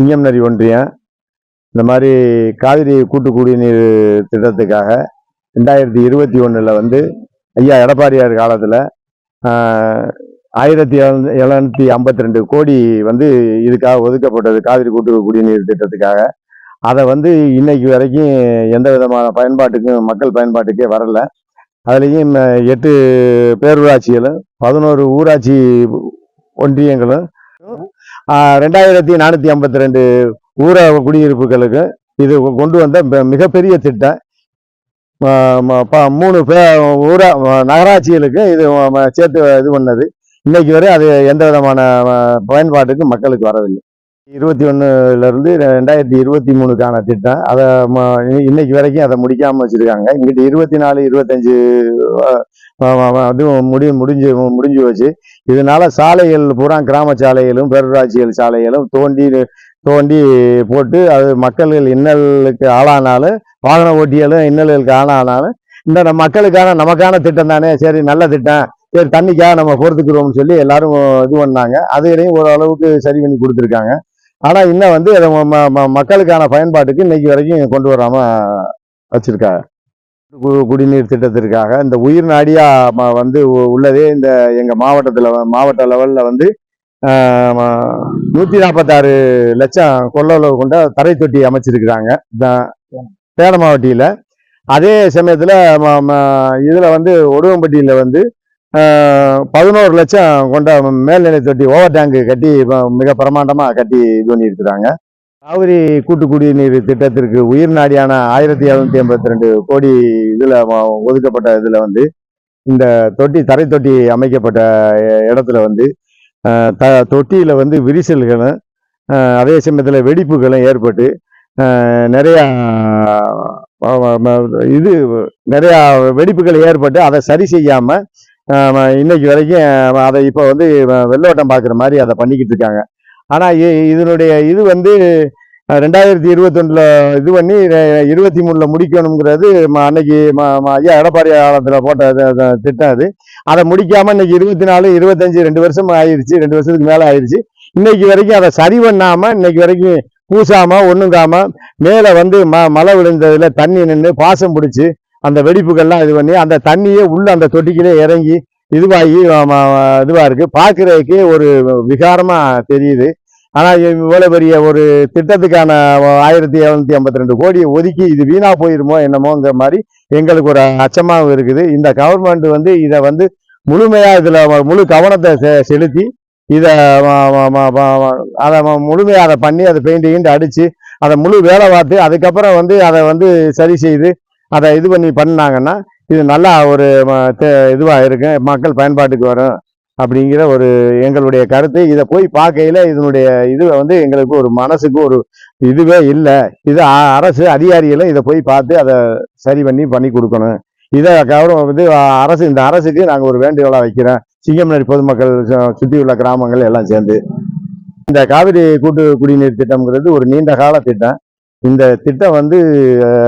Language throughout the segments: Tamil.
சிங்கம் நரி ஒன்றியம். இந்த மாதிரி காவிரி கூட்டு குடிநீர் திட்டத்துக்காக ரெண்டாயிரத்தி இருபத்தி ஒன்றில் வந்து ஐயா எடப்பாடியார் காலத்தில் ஆயிரத்தி எழுநூத்தி ஐம்பத்தி ரெண்டு கோடி வந்து இதுக்காக ஒதுக்கப்பட்டது காவிரி கூட்டு குடிநீர் திட்டத்துக்காக. அதை வந்து இன்னைக்கு வரைக்கும் எந்த விதமான பயன்பாட்டுக்கும் மக்கள் பயன்பாட்டுக்கே வரல. அதுலேயும் எட்டு பேரூராட்சிகளும் பதினோரு ஊராட்சி ஒன்றியங்களும் ரெண்டாயிரத்தி நானூற்றி ஐம்பத்தி ரெண்டு ஊர குடியிருப்புகளுக்கு இது கொண்டு வந்த மிகப்பெரிய திட்டம். மூணு பே ஊரா நகராட்சிகளுக்கு இது சேர்த்து இது பண்ணது. இன்னைக்கு வரை அது எந்த விதமான பயன்பாட்டுக்கும் மக்களுக்கு வரவில்லை. இருபத்தி ஒன்றுலேருந்து ரெண்டாயிரத்தி இருபத்தி மூணுக்கான திட்டம். அதை ம- இன்னைக்கு வரைக்கும் அதை முடிக்காமல் வச்சுருக்காங்க. இங்கிட்டு இருபத்தி நாலு இருபத்தஞ்சு அதுவும் முடி முடிஞ்சு முடிஞ்சு வச்சு இதனால சாலைகள் பூரா கிராம சாலைகளும் பேரூராட்சிகள் சாலைகளும் தோண்டி தோண்டி போட்டு அது மக்கள்கள் இன்னலுக்கு ஆளானாலும் வாகன ஓட்டிகளும் இன்னல்களுக்கு ஆளானாலும் இந்த நம்ம மக்களுக்கான நமக்கான திட்டம் தானே. சரி நல்ல திட்டம். சரி தண்ணிக்காக நம்ம பொறுத்துக்கிறோம்னு சொல்லி எல்லாரும் இது பண்ணாங்க. அதையும் ஓரளவுக்கு சரி பண்ணி கொடுத்துருக்காங்க. ஆனால் இன்னும் வந்து அதை ம- ம- மக்களுக்கான பயன்பாட்டுக்கு இன்னைக்கு வரைக்கும் கொண்டு வராமல் வச்சுருக்காங்க. கு- குடிநீர் திட்டத்திற்காக இந்த உயிர் நாடியாக ம- வந்து உள்ளதே இந்த எங்கள் மாவட்டத்தில் வ- மாவட்ட லெவலில் வந்து நூற்றி நாற்பத்தாறு லட்சம் கொள்ளளவு கொண்ட தரை தொட்டி அமைச்சிருக்கிறாங்க. சேலம் மாவட்டியில. அதே சமயத்தில் ம- ம- வந்து ஒடுவம்பட்டியில் வந்து பதினோரு லட்சம் கொண்ட மேல்நிலை தொட்டி ஓவர் டேங்கு கட்டி மிக பிரமாண்டமாக கட்டி இது பண்ணியிருக்கிறாங்க காவிரி கூட்டு குடிநீர் திட்டத்திற்கு உயிர் நாடியான ஆயிரத்தி எழுநூத்தி எண்பத்தி ரெண்டு கோடி இதில் ஒதுக்கப்பட்ட இதில் வந்து இந்த தொட்டி தரை தொட்டி அமைக்கப்பட்ட இடத்துல வந்து த தொட்டியில் வந்து விரிசல்களும் அதே சமயத்தில் வெடிப்புகளும் ஏற்பட்டு நிறையா இது நிறையா வெடிப்புகள் ஏற்பட்டு அதை சரி செய்யாமல் இன்னைக்கு வரைக்கும் அதை இப்போ வந்து வெள்ளோட்டம் பார்க்குற மாதிரி அதை பண்ணிக்கிட்டு இருக்காங்க. ஆனால் இதனுடைய இது வந்து ரெண்டாயிரத்தி இருபத்தொன்னில் இது பண்ணி இருபத்தி மூணில் முடிக்கணுங்கிறது அன்னைக்கு ஐயா எடப்பாடி காலத்தில் போட்ட திட்டம் அது. அதை முடிக்காமல் இன்னைக்கு இருபத்தி நாலு இருபத்தஞ்சி ரெண்டு வருஷம் ஆயிடுச்சு ரெண்டு வருஷத்துக்கு மேலே ஆயிடுச்சு இன்னைக்கு வரைக்கும் அதை சரி பண்ணாமல் இன்னைக்கு வரைக்கும் பூசாமல் ஒன்றுங்காமல் மேலே வந்து ம மழை விழுந்ததில் தண்ணி நின்று பாசம் பிடிச்சி அந்த வெடிப்புகள்லாம் இது பண்ணி அந்த தண்ணியே உள்ள அந்த தொட்டிக்கிலே இறங்கி இதுவாகி இதுவாக இருக்குது பார்க்குறதுக்கு ஒரு விகாரமாக தெரியுது. ஆனால் இவ்வளோ பெரிய ஒரு திட்டத்துக்கான ஆயிரத்தி எழுநூத்தி ஐம்பத்தி ரெண்டு கோடியை ஒதுக்கி இது வீணாக போயிருமோ என்னமோங்கிற மாதிரி எங்களுக்கு ஒரு அச்சமாகவும் இருக்குது. இந்த கவர்மெண்ட் வந்து இதை வந்து முழுமையாக இதில் முழு கவனத்தை செ- செலுத்தி இதை அதை முழுமையாக அதை பண்ணி அதை பெயிண்ட் அடித்து அதை முழு வேலை பார்த்து அதுக்கப்புறம் வந்து அதை வந்து சரி செய்து அதை இது பண்ணி பண்ணாங்கன்னா இது நல்லா ஒரு ம- இருக்கும் மக்கள் பயன்பாட்டுக்கு வரும் அப்படிங்கிற ஒரு எங்களுடைய கருத்து. இதை போய் பார்க்கையில் இதனுடைய இது வந்து எங்களுக்கு ஒரு மனசுக்கு ஒரு இதுவே இல்லை. இது அரசு அதிகாரிகளும் இதை போய் பார்த்து அதை சரி பண்ணி பண்ணி கொடுக்கணும். இதை கவனம் வந்து அரசு இந்த அரசுக்கு நாங்கள் ஒரு வேண்டுகோளாக வைக்கிறோம் சிங்கம்நடி பொதுமக்கள் சுற்றி சுற்றியுள்ள கிராமங்கள் எல்லாம் சேர்ந்து. இந்த காவிரி கூட்டு குடிநீர் திட்டம்ங்கிறது ஒரு நீண்ட கால திட்டம். இந்த திட்டம் வந்து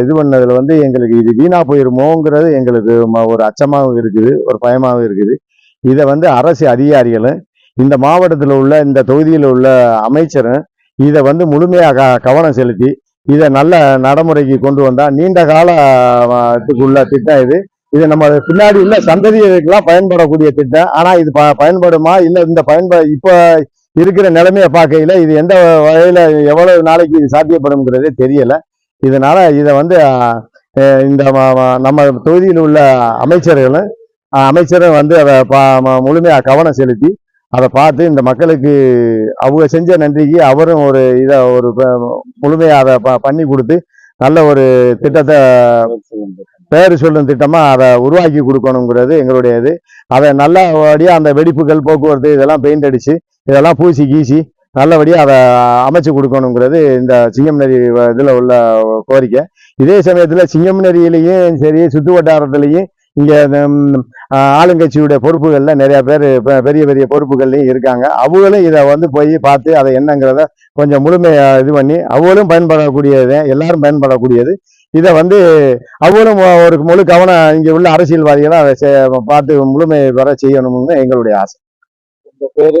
இது பண்ணதில் வந்து எங்களுக்கு இது வீணாக போயிருமோங்கிறது எங்களுக்கு ம- ஒரு அச்சமாகவும் இருக்குது ஒரு பயமாகவும் இருக்குது. இதை வந்து அரசு அதிகாரிகளும் இந்த மாவட்டத்தில் உள்ள இந்த தொகுதியில் உள்ள அமைச்சரும் இதை வந்து முழுமையாக க- கவனம் செலுத்தி இதை நல்ல நடைமுறைக்கு கொண்டு வந்தால் நீண்ட காலத்துக்குள்ள திட்டம் இது. இது நம்ம பின்னாடி உள்ள சந்ததிகளுக்கெல்லாம் பயன்படக்கூடிய திட்டம். ஆனால் இது ப- பயன்படுமா? இல்லை இந்த பயன்ப இப்போ இருக்கிற நிலைமையை பார்க்கையில இது எந்த வகையில் எவ்வளவு நாளைக்கு இது சாத்தியப்படும்ங்கிறதே தெரியலை. இதனால் இதை வந்து இந்த நம்ம தொகுதியில் உள்ள அமைச்சர்களும் அமைச்சரும் வந்து அதை பா- முழுமையாக கவனம் செலுத்தி அதை பார்த்து இந்த மக்களுக்கு அவங்க செஞ்ச நன்றிக்கு அவரும் ஒரு இதை ஒரு முழுமையாக அதை ப- பண்ணி கொடுத்து நல்ல ஒரு திட்டத்தை பேர் சொல்லும் திட்டமாக அதை உருவாக்கி கொடுக்கணுங்கிறது எங்களுடைய இது அதை நல்லபடியாக அந்த வெடிப்புகள் போக்குவரத்து இதெல்லாம் பெயிண்ட் அடித்து இதெல்லாம் பூசி கீசி நல்லபடியாக அதை அமைச்சு கொடுக்கணுங்கிறது இந்த சிங்கம்நெறி வ- இதில் உள்ள கோரிக்கை. இதே சமயத்துல சிங்கம்நெறியிலையும் சரி சுத்து வட்டாரத்துலேயும் இங்கே ஆளுங்கட்சியுடைய பொறுப்புகளில் நிறையா பேர் பெரிய பெரிய பொறுப்புகள்லையும் இருக்காங்க. அவங்களும் இதை வந்து போய் பார்த்து அதை என்னங்கிறத கொஞ்சம் முழுமையாக இது பண்ணி அவங்களும் பயன்படக்கூடியது எல்லாரும் பயன்படக்கூடியது. இதை வந்து அவங்களும் ஒரு முழு கவனம் இங்கே உள்ள அரசியல்வாதிகளும் அதை பார்த்து முழுமை வர செய்யணும்னு எங்களுடைய ஆசை. பேர்?